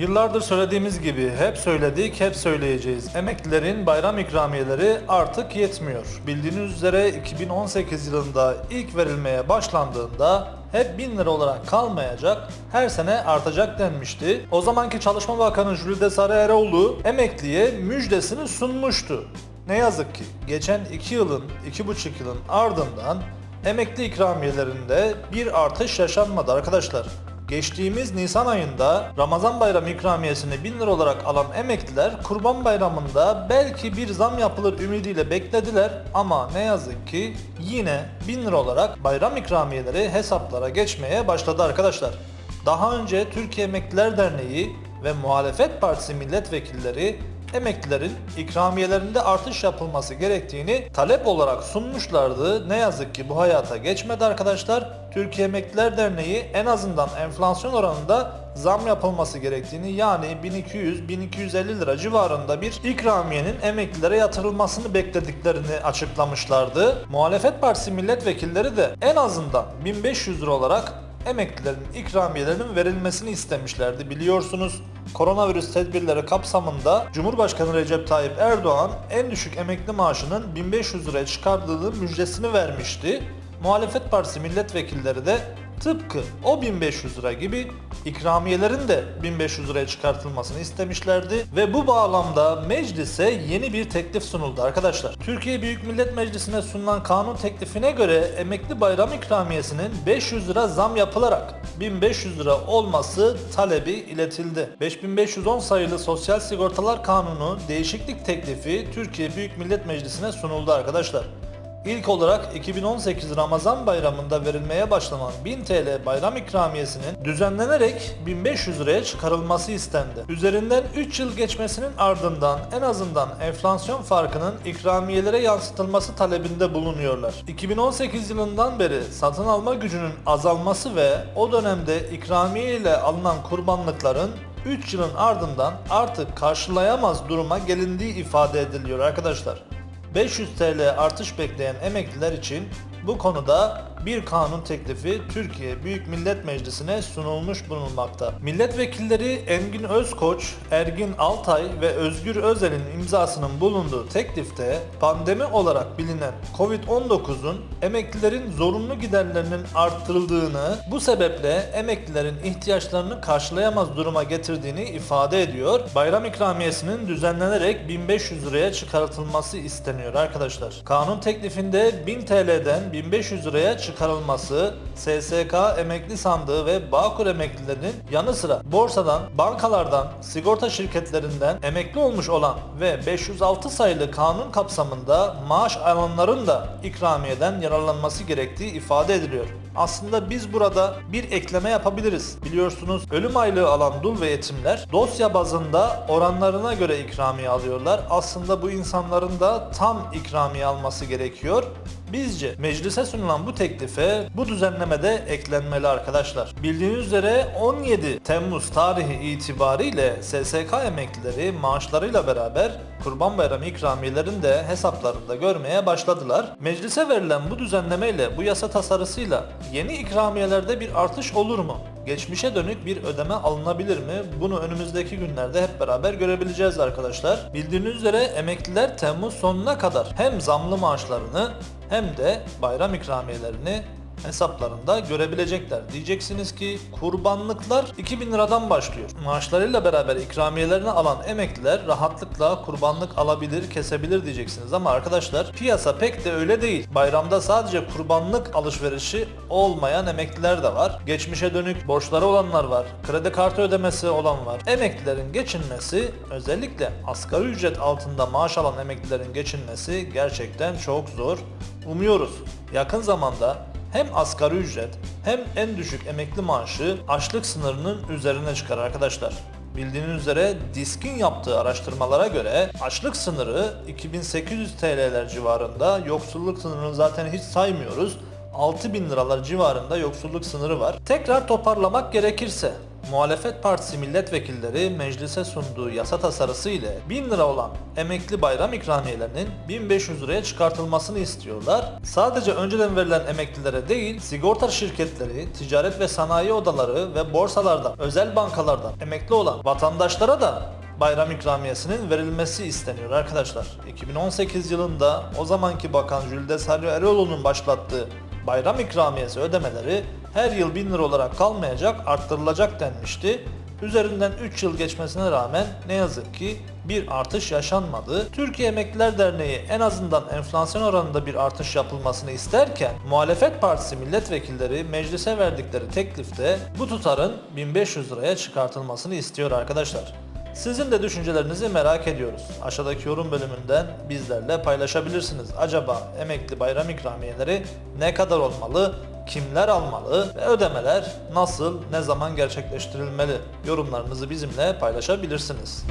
Yıllardır söylediğimiz gibi hep söyledik, hep söyleyeceğiz. Emeklilerin bayram ikramiyeleri artık yetmiyor. Bildiğiniz üzere 2018 yılında ilk verilmeye başlandığında hep 1000 lira olarak kalmayacak, her sene artacak denmişti. O zamanki Çalışma Bakanı Jülide Sarı emekliye müjdesini sunmuştu. Ne yazık ki geçen 2 yılın, 2,5 yılın ardından emekli ikramiyelerinde bir artış yaşanmadı arkadaşlar. Geçtiğimiz Nisan ayında Ramazan bayramı ikramiyesini 1000 lira olarak alan emekliler Kurban Bayramı'nda belki bir zam yapılır ümidiyle beklediler ama ne yazık ki yine 1000 lira olarak bayram ikramiyeleri hesaplara geçmeye başladı arkadaşlar. Daha önce Türkiye Emekliler Derneği ve Muhalefet Partisi milletvekilleri emeklilerin ikramiyelerinde artış yapılması gerektiğini talep olarak sunmuşlardı. Ne yazık ki bu hayata geçmedi arkadaşlar. Türkiye Emekliler Derneği en azından enflasyon oranında zam yapılması gerektiğini yani 1200-1250 lira civarında bir ikramiyenin emeklilere yatırılmasını beklediklerini açıklamışlardı. Muhalefet Partisi milletvekilleri de en azından 1500 lira olarak emeklilerin ikramiyelerinin verilmesini istemişlerdi biliyorsunuz. Koronavirüs tedbirleri kapsamında Cumhurbaşkanı Recep Tayyip Erdoğan en düşük emekli maaşının 1500 liraya çıkardığı müjdesini vermişti. Muhalefet Partisi milletvekilleri de tıpkı o 1500 lira gibi ikramiyelerin de 1500 liraya çıkartılmasını istemişlerdi ve bu bağlamda meclise yeni bir teklif sunuldu arkadaşlar. Türkiye Büyük Millet Meclisi'ne sunulan kanun teklifine göre emekli bayram ikramiyesinin 500 lira zam yapılarak 1500 lira olması talebi iletildi. 5510 sayılı Sosyal Sigortalar Kanunu değişiklik teklifi Türkiye Büyük Millet Meclisi'ne sunuldu arkadaşlar. İlk olarak 2018 Ramazan bayramında verilmeye başlanan 1000 TL bayram ikramiyesinin düzenlenerek 1500 liraya çıkarılması istendi. Üzerinden 3 yıl geçmesinin ardından en azından enflasyon farkının ikramiyelere yansıtılması talebinde bulunuyorlar. 2018 yılından beri satın alma gücünün azalması ve o dönemde ikramiye ile alınan kurbanlıkların 3 yılın ardından artık karşılayamaz duruma gelindiği ifade ediliyor arkadaşlar. 500 TL artış bekleyen emekliler için bu konuda bir kanun teklifi Türkiye Büyük Millet Meclisi'ne sunulmuş bulunmakta. Milletvekilleri Engin Özkoç, Ergin Altay ve Özgür Özel'in imzasının bulunduğu teklifte pandemi olarak bilinen Covid-19'un emeklilerin zorunlu giderlerinin arttırıldığını, bu sebeple emeklilerin ihtiyaçlarını karşılayamaz duruma getirdiğini ifade ediyor. Bayram ikramiyesinin düzenlenerek 1500 liraya çıkartılması isteniyor arkadaşlar. Kanun teklifinde 1000 TL'den 1500 liraya çıkarılması, SSK emekli sandığı ve Bağkur emeklilerinin yanı sıra borsadan, bankalardan, sigorta şirketlerinden emekli olmuş olan ve 506 sayılı kanun kapsamında maaş alanların da ikramiyeden yararlanması gerektiği ifade ediliyor. Aslında biz burada bir ekleme yapabiliriz. Biliyorsunuz ölüm aylığı alan dul ve yetimler dosya bazında oranlarına göre ikramiye alıyorlar. Aslında bu insanların da tam ikramiye alması gerekiyor. Bizce meclise sunulan bu teklife bu düzenlemede eklenmeli arkadaşlar. Bildiğiniz üzere 17 Temmuz tarihi itibariyle SSK emeklileri maaşlarıyla beraber Kurban Bayramı ikramiyelerini de hesaplarında görmeye başladılar. Meclise verilen bu düzenlemeyle, bu yasa tasarısıyla yeni ikramiyelerde bir artış olur mu? Geçmişe dönük bir ödeme alınabilir mi? Bunu önümüzdeki günlerde hep beraber görebileceğiz arkadaşlar. Bildiğiniz üzere emekliler Temmuz sonuna kadar hem zamlı maaşlarını hem de bayram ikramiyelerini hesaplarında görebilecekler. Diyeceksiniz ki kurbanlıklar 2000 liradan başlıyor. Maaşlarıyla beraber ikramiyelerini alan emekliler rahatlıkla kurbanlık alabilir, kesebilir diyeceksiniz ama arkadaşlar piyasa pek de öyle değil. Bayramda sadece kurbanlık alışverişi olmayan emekliler de var. Geçmişe dönük borçları olanlar var. Kredi kartı ödemesi olan var. Emeklilerin geçinmesi özellikle asgari ücret altında maaş alan emeklilerin geçinmesi gerçekten çok zor. Umuyoruz yakın zamanda hem asgari ücret hem en düşük emekli maaşı açlık sınırının üzerine çıkar arkadaşlar. Bildiğiniz üzere DİSK'in yaptığı araştırmalara göre açlık sınırı 2800 TL'ler civarında, yoksulluk sınırını zaten hiç saymıyoruz. 6000 liralar civarında yoksulluk sınırı var. Tekrar toparlamak gerekirse Muhalefet Partisi milletvekilleri meclise sunduğu yasa tasarısı ile 1000 lira olan emekli bayram ikramiyelerinin 1500 liraya çıkartılmasını istiyorlar. Sadece önceden verilen emeklilere değil, sigorta şirketleri, ticaret ve sanayi odaları ve borsalardan, özel bankalardan emekli olan vatandaşlara da bayram ikramiyesinin verilmesi isteniyor arkadaşlar. 2018 yılında o zamanki bakan Jüldes Harri Eroğlu'nun başlattığı bayram ikramiyesi ödemeleri her yıl 1000 lira olarak kalmayacak, arttırılacak denmişti. Üzerinden 3 yıl geçmesine rağmen ne yazık ki bir artış yaşanmadı. Türkiye Emekliler Derneği en azından enflasyon oranında bir artış yapılmasını isterken muhalefet partisi milletvekilleri meclise verdikleri teklifte bu tutarın 1500 liraya çıkartılmasını istiyor arkadaşlar. Sizin de düşüncelerinizi merak ediyoruz. Aşağıdaki yorum bölümünden bizlerle paylaşabilirsiniz. Acaba emekli bayram ikramiyeleri ne kadar olmalı? Kimler almalı? Ve ödemeler nasıl, ne zaman gerçekleştirilmeli? Yorumlarınızı bizimle paylaşabilirsiniz.